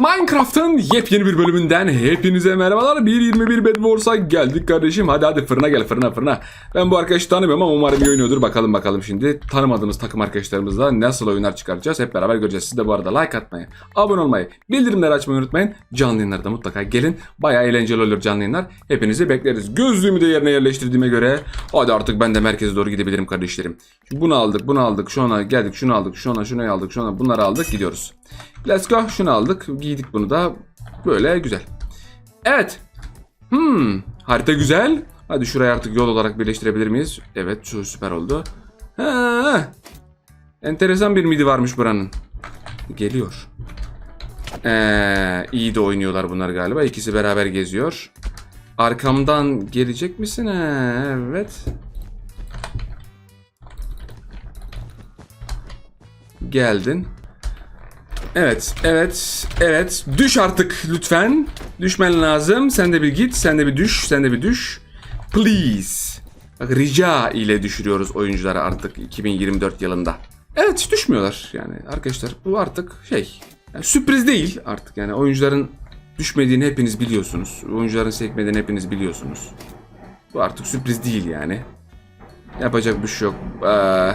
Minecraft'ın yepyeni bir bölümünden hepinize merhabalar. 1.21 Bed geldik kardeşim. Hadi hadi fırına gel fırına fırına. Ben bu arkadaşı tanımıyorum ama umarım iyi oynuyordur. Bakalım bakalım şimdi. Tanımadığımız takım arkadaşlarımızla nasıl oyunlar çıkaracağız hep beraber göreceğiz. Siz de bu arada like atmayı, abone olmayı, bildirimleri açmayı unutmayın. Canlı yayınlarda mutlaka gelin. Baya eğlenceli olur canlı yayınlar. Hepinizi bekleriz. Gözlüğümü de yerine yerleştirdiğime göre hadi artık ben de merkeze doğru gidebilirim kardeşlerim. Bunu aldık, bunu aldık, şuna geldik, şunu aldık, şuna, şunu aldık, şuna, bunları aldık, gidiyoruz. Let's go. Şunu aldık. Giydik bunu da. Böyle güzel. Evet. Hmm. Harita güzel. Hadi şurayı artık yol olarak birleştirebilir miyiz? Evet. Şu süper oldu. Ha. Enteresan bir midi varmış buranın. Geliyor. Ee, iyi de oynuyorlar bunlar galiba. İkisi beraber geziyor. Arkamdan gelecek misin? Ha, evet. Geldin. Evet, evet, evet. Düş artık lütfen. Düşmen lazım. Sen de bir git, sen de bir düş, sen de bir düş. Please. Bak rica ile düşürüyoruz oyuncuları artık 2024 yılında. Evet düşmüyorlar yani arkadaşlar. Bu artık şey yani sürpriz değil artık yani oyuncuların düşmediğini hepiniz biliyorsunuz. Oyuncuların sekmediğini hepiniz biliyorsunuz. Bu artık sürpriz değil yani. Yapacak bir şey yok. Ee,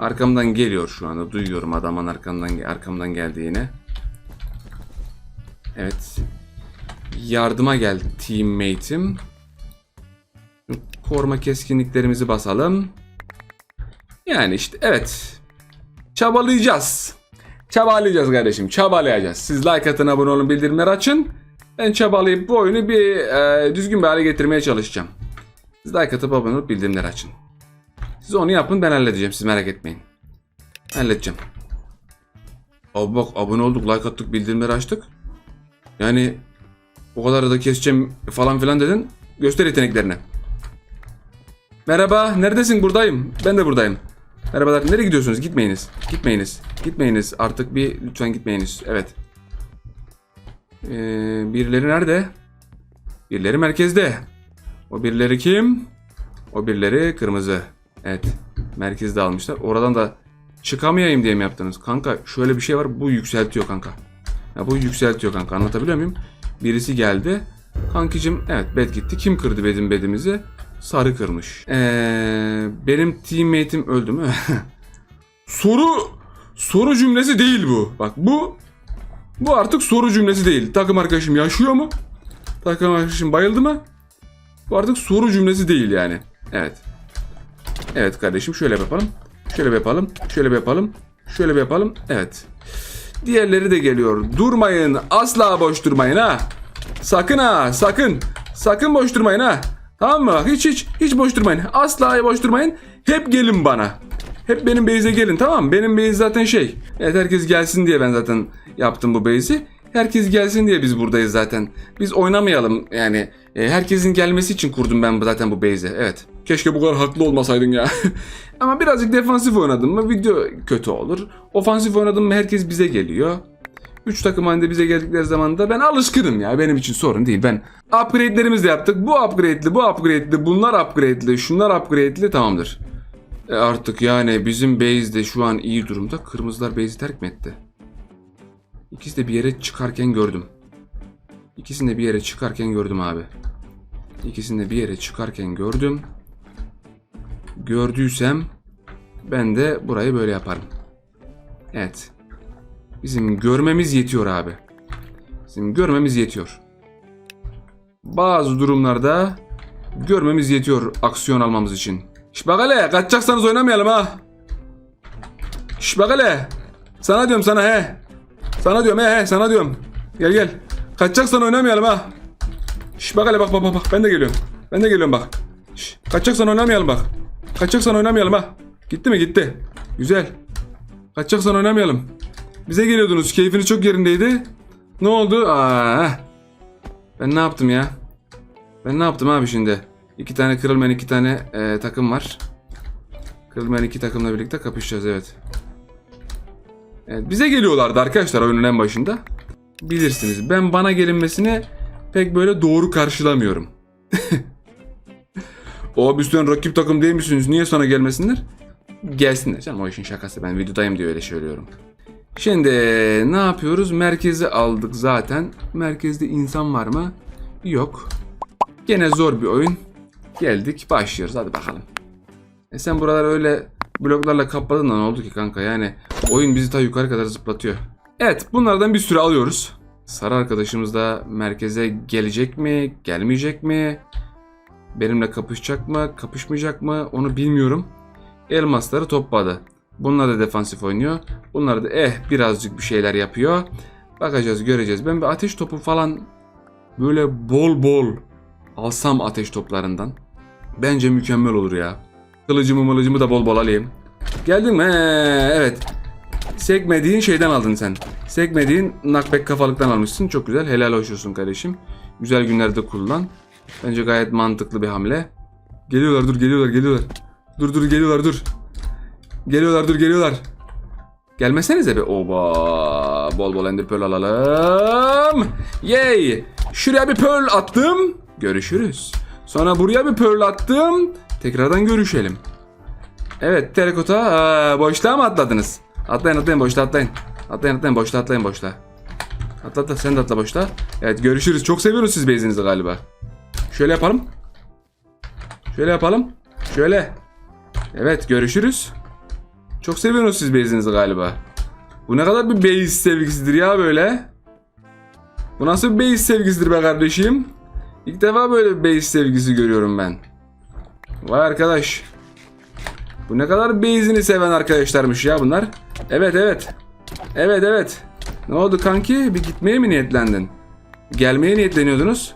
arkamdan geliyor şu anda. Duyuyorum adamın arkamdan arkamdan geldiğini. Evet. Yardıma geldi teammate'im. Koruma keskinliklerimizi basalım. Yani işte evet. Çabalayacağız. Çabalayacağız kardeşim. Çabalayacağız. Siz like atın, abone olun, bildirimleri açın. Ben çabalayıp bu oyunu bir e, düzgün bir hale getirmeye çalışacağım. Siz like atıp abone olup bildirimleri açın. Siz onu yapın ben halledeceğim siz merak etmeyin. Halledeceğim. Abi bak abone olduk like attık bildirimleri açtık. Yani o kadar da keseceğim falan filan dedin. Göster yeteneklerini. Merhaba neredesin buradayım. Ben de buradayım. Merhabalar nereye gidiyorsunuz gitmeyiniz. Gitmeyiniz. Gitmeyiniz artık bir lütfen gitmeyiniz. Evet. Ee, birileri nerede? Birileri merkezde. O birileri kim? O birileri kırmızı. Evet. Merkezde almışlar. Oradan da çıkamayayım diye mi yaptınız? Kanka şöyle bir şey var. Bu yükseltiyor kanka. Ya bu yükseltiyor kanka. Anlatabiliyor muyum? Birisi geldi. Kankicim evet bed gitti. Kim kırdı bedim bedimizi? Sarı kırmış. Ee, benim teammate'im öldü mü? soru soru cümlesi değil bu. Bak bu bu artık soru cümlesi değil. Takım arkadaşım yaşıyor mu? Takım arkadaşım bayıldı mı? Bu artık soru cümlesi değil yani. Evet. Evet kardeşim şöyle yapalım. Şöyle yapalım. Şöyle yapalım. Şöyle yapalım. Evet. Diğerleri de geliyor. Durmayın. Asla boş durmayın ha. Sakın ha. Sakın. Sakın boş durmayın ha. Tamam mı? Hiç hiç hiç boş durmayın. Asla boş durmayın. Hep gelin bana. Hep benim base'e gelin tamam mı? Benim base zaten şey. Evet herkes gelsin diye ben zaten yaptım bu base'i. Herkes gelsin diye biz buradayız zaten. Biz oynamayalım yani. E, herkesin gelmesi için kurdum ben zaten bu base'i. Evet. Keşke bu kadar haklı olmasaydın ya. Ama birazcık defansif oynadım mı video kötü olur. Ofansif oynadım mı herkes bize geliyor. 3 takım halinde bize geldikleri zaman da ben alışkınım ya. Benim için sorun değil. Ben upgrade'lerimizi de yaptık. Bu upgrade'li, bu upgrade'li, bunlar upgrade'li, şunlar upgrade'li tamamdır. E artık yani bizim base de şu an iyi durumda. Kırmızılar base'i terk mi etti? İkisi de bir yere çıkarken gördüm. İkisini de bir yere çıkarken gördüm abi. İkisini de bir yere çıkarken gördüm. Gördüysem ben de burayı böyle yaparım. Evet. Bizim görmemiz yetiyor abi. Bizim görmemiz yetiyor. Bazı durumlarda görmemiz yetiyor aksiyon almamız için. Şş kaçacaksanız oynamayalım ha. Şş bak. Sana diyorum sana he. Sana diyorum he he sana diyorum. Gel gel. Kaçacaksan oynamayalım ha. Şş bak bak bak bak ben de geliyorum. Ben de geliyorum bak. Şş, kaçacaksan oynamayalım bak. Kaçacaksan oynamayalım ha. Gitti mi gitti. Güzel. Kaçacaksan oynamayalım. Bize geliyordunuz. Keyfini çok yerindeydi. Ne oldu? Aa. Ben ne yaptım ya? Ben ne yaptım abi şimdi? İki tane kırılmayan iki tane e, takım var. Kırılmayan iki takımla birlikte kapışacağız evet. Evet bize geliyorlardı arkadaşlar oyunun en başında. Bilirsiniz ben bana gelinmesini pek böyle doğru karşılamıyorum. o biz rakip takım değil misiniz? Niye sana gelmesinler? Gelsinler canım o işin şakası ben videodayım diye öyle söylüyorum. Şimdi ne yapıyoruz? Merkezi aldık zaten. Merkezde insan var mı? Yok. Gene zor bir oyun. Geldik başlıyoruz hadi bakalım. E sen buralar öyle bloklarla kapladın da ne oldu ki kanka? Yani oyun bizi ta yukarı kadar zıplatıyor. Evet bunlardan bir sürü alıyoruz. Sarı arkadaşımız da merkeze gelecek mi? Gelmeyecek mi? Benimle kapışacak mı? Kapışmayacak mı? Onu bilmiyorum. Elmasları topladı. Bunlar da defansif oynuyor. Bunlar da eh birazcık bir şeyler yapıyor. Bakacağız göreceğiz. Ben bir ateş topu falan böyle bol bol alsam ateş toplarından. Bence mükemmel olur ya. Kılıcımı mılıcımı da bol bol alayım. Geldin mi? Ee, evet. Sekmediğin şeyden aldın sen. Sekmediğin knockback kafalıktan almışsın. Çok güzel. Helal hoş olsun kardeşim. Güzel günlerde kullan. Bence gayet mantıklı bir hamle. Geliyorlar dur geliyorlar geliyorlar. Dur dur geliyorlar dur. Geliyorlar dur geliyorlar. Gelmesenize be. Oba. Bol bol ender pearl alalım. Yay. Şuraya bir pearl attım. Görüşürüz. Sonra buraya bir pearl attım. Tekrardan görüşelim. Evet terakota aa, boşluğa mı atladınız? Atlayın atlayın boşluğa atlayın. Atlayın atlayın boşluğa atlayın boşluğa. Atla atla sen de atla boşluğa. Evet görüşürüz. Çok seviyoruz siz base'inizi galiba. Şöyle yapalım. Şöyle yapalım. Şöyle. Evet görüşürüz. Çok seviyorsunuz siz base'inizi galiba. Bu ne kadar bir base sevgisidir ya böyle. Bu nasıl bir base sevgisidir be kardeşim? İlk defa böyle bir base sevgisi görüyorum ben. Vay arkadaş. Bu ne kadar base'ini seven arkadaşlarmış ya bunlar. Evet evet. Evet evet. Ne oldu kanki? Bir gitmeye mi niyetlendin? Gelmeye niyetleniyordunuz.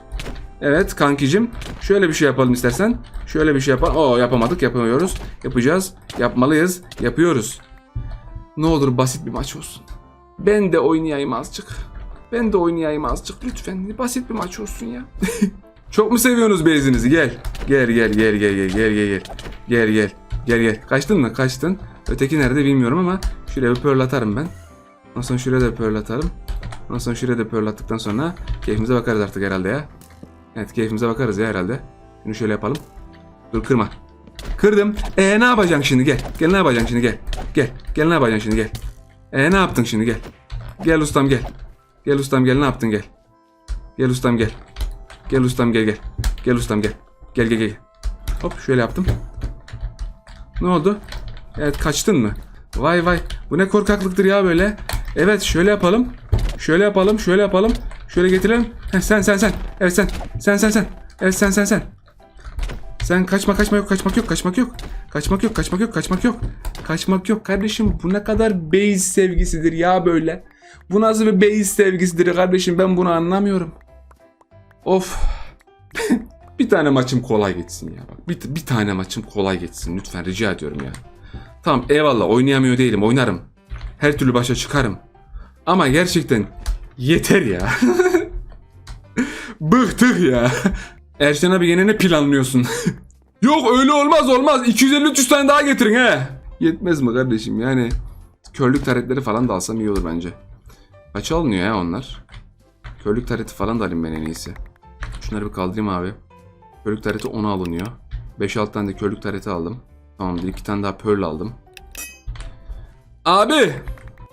Evet kankicim. Şöyle bir şey yapalım istersen. Şöyle bir şey yapalım. Oo yapamadık yapamıyoruz. Yapacağız. Yapmalıyız. Yapıyoruz. Ne olur basit bir maç olsun. Ben de oynayayım azıcık. Ben de oynayayım azıcık lütfen. Basit bir maç olsun ya. Çok mu seviyorsunuz base'inizi? Gel. Gel gel gel gel gel gel gel gel. Gel gel. Gel gel. Kaçtın mı? Kaçtın. Öteki nerede bilmiyorum ama şuraya bir pearl atarım ben. Ondan sonra şuraya da pearl atarım. Ondan sonra şuraya da pearl attıktan sonra keyfimize bakarız artık herhalde ya. Evet keyfimize bakarız ya herhalde. Şunu şöyle yapalım. Dur kırma. Kırdım. E ne yapacaksın şimdi gel. Gel ne yapacaksın şimdi gel. Gel. Gel ne yapacaksın şimdi gel. E ne yaptın şimdi gel. Gel ustam gel. Gel ustam gel ne yaptın gel. Gel ustam gel. Gel ustam gel gel. Gel ustam gel. Gel gel gel. Hop şöyle yaptım. Ne oldu? Evet kaçtın mı? Vay vay. Bu ne korkaklıktır ya böyle. Evet şöyle yapalım. Şöyle yapalım. Şöyle yapalım. Şöyle getirelim. Heh, sen sen sen. Evet sen. Sen sen sen. Evet sen sen sen. Sen kaçma kaçma yok kaçmak yok kaçmak yok. Kaçmak yok kaçmak yok kaçmak yok. Kaçmak yok kardeşim bu ne kadar base sevgisidir ya böyle. Bu nasıl bir base sevgisidir kardeşim ben bunu anlamıyorum. Of. bir tane maçım kolay geçsin ya bak. Bir, bir tane maçım kolay geçsin lütfen rica ediyorum ya. Tamam eyvallah oynayamıyor değilim oynarım. Her türlü başa çıkarım. Ama gerçekten yeter ya. Bıktık ya. Erşen abi yine ne planlıyorsun? Yok öyle olmaz olmaz. 250-300 tane daha getirin he. Yetmez mi kardeşim yani? Körlük taretleri falan da alsam iyi olur bence. Kaça alınıyor ya onlar? Körlük tareti falan da alayım ben en iyisi. Şunları bir kaldırayım abi. Körlük tareti 10'a alınıyor. 5-6 tane de körlük tareti aldım. Tamamdır 2 tane daha pearl aldım. Abi!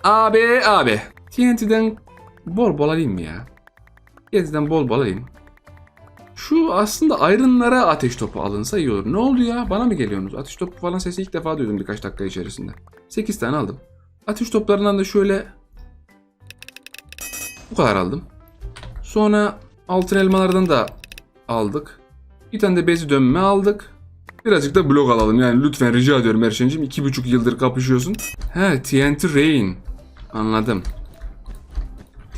Abi abi. TNT'den bol bol alayım ya? TNT'den bol bol alayım. Şu aslında ayrınlara ateş topu alınsa iyi olur. Ne oldu ya? Bana mı geliyorsunuz? Ateş topu falan sesi ilk defa duydum birkaç dakika içerisinde. 8 tane aldım. Ateş toplarından da şöyle bu kadar aldım. Sonra altın elmalardan da aldık. Bir tane de bezi dönme aldık. Birazcık da blok alalım yani lütfen rica ediyorum Erşen'cim. iki buçuk yıldır kapışıyorsun. He TNT Rain. Anladım.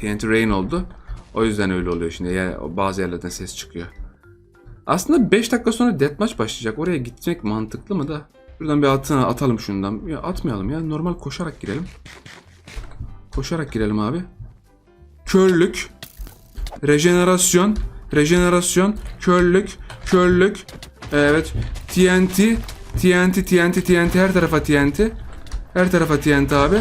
TNT Rain oldu. O yüzden öyle oluyor şimdi. Yani bazı yerlerden ses çıkıyor. Aslında 5 dakika sonra deathmatch başlayacak. Oraya gitmek mantıklı mı da? Şuradan bir atına atalım şundan. Ya atmayalım ya. Normal koşarak girelim. Koşarak girelim abi. Körlük. Rejenerasyon. Rejenerasyon. Körlük. Körlük. Evet. TNT. TNT, TNT, TNT. Her tarafa TNT. Her tarafa TNT abi.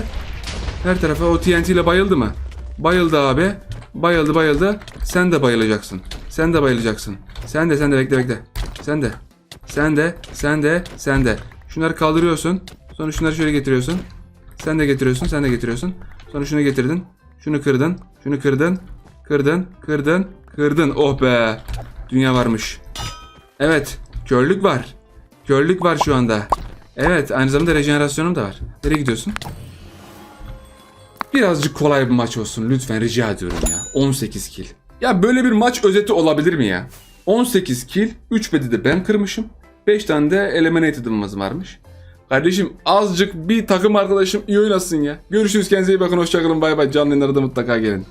Her tarafa o TNT ile bayıldı mı? Bayıldı abi. Bayıldı bayıldı. Sen de bayılacaksın. Sen de bayılacaksın. Sen de sen de bekle bekle. Sen de. Sen de sen de sen de. Şunları kaldırıyorsun. Sonra şunları şöyle getiriyorsun. Sen de getiriyorsun sen de getiriyorsun. Sonra şunu getirdin. Şunu kırdın. Şunu kırdın. Kırdın. Kırdın. Kırdın. Oh be. Dünya varmış. Evet. Körlük var. Körlük var şu anda. Evet. Aynı zamanda rejenerasyonum da var. Nereye gidiyorsun? Birazcık kolay bir maç olsun lütfen rica ediyorum ya. 18 kill. Ya böyle bir maç özeti olabilir mi ya? 18 kill, 3 bedi de ben kırmışım. 5 tane de eliminated'ımız varmış. Kardeşim azıcık bir takım arkadaşım iyi oynasın ya. Görüşürüz kendinize iyi bakın hoşçakalın bay bay. Canlı yayınlara mutlaka gelin.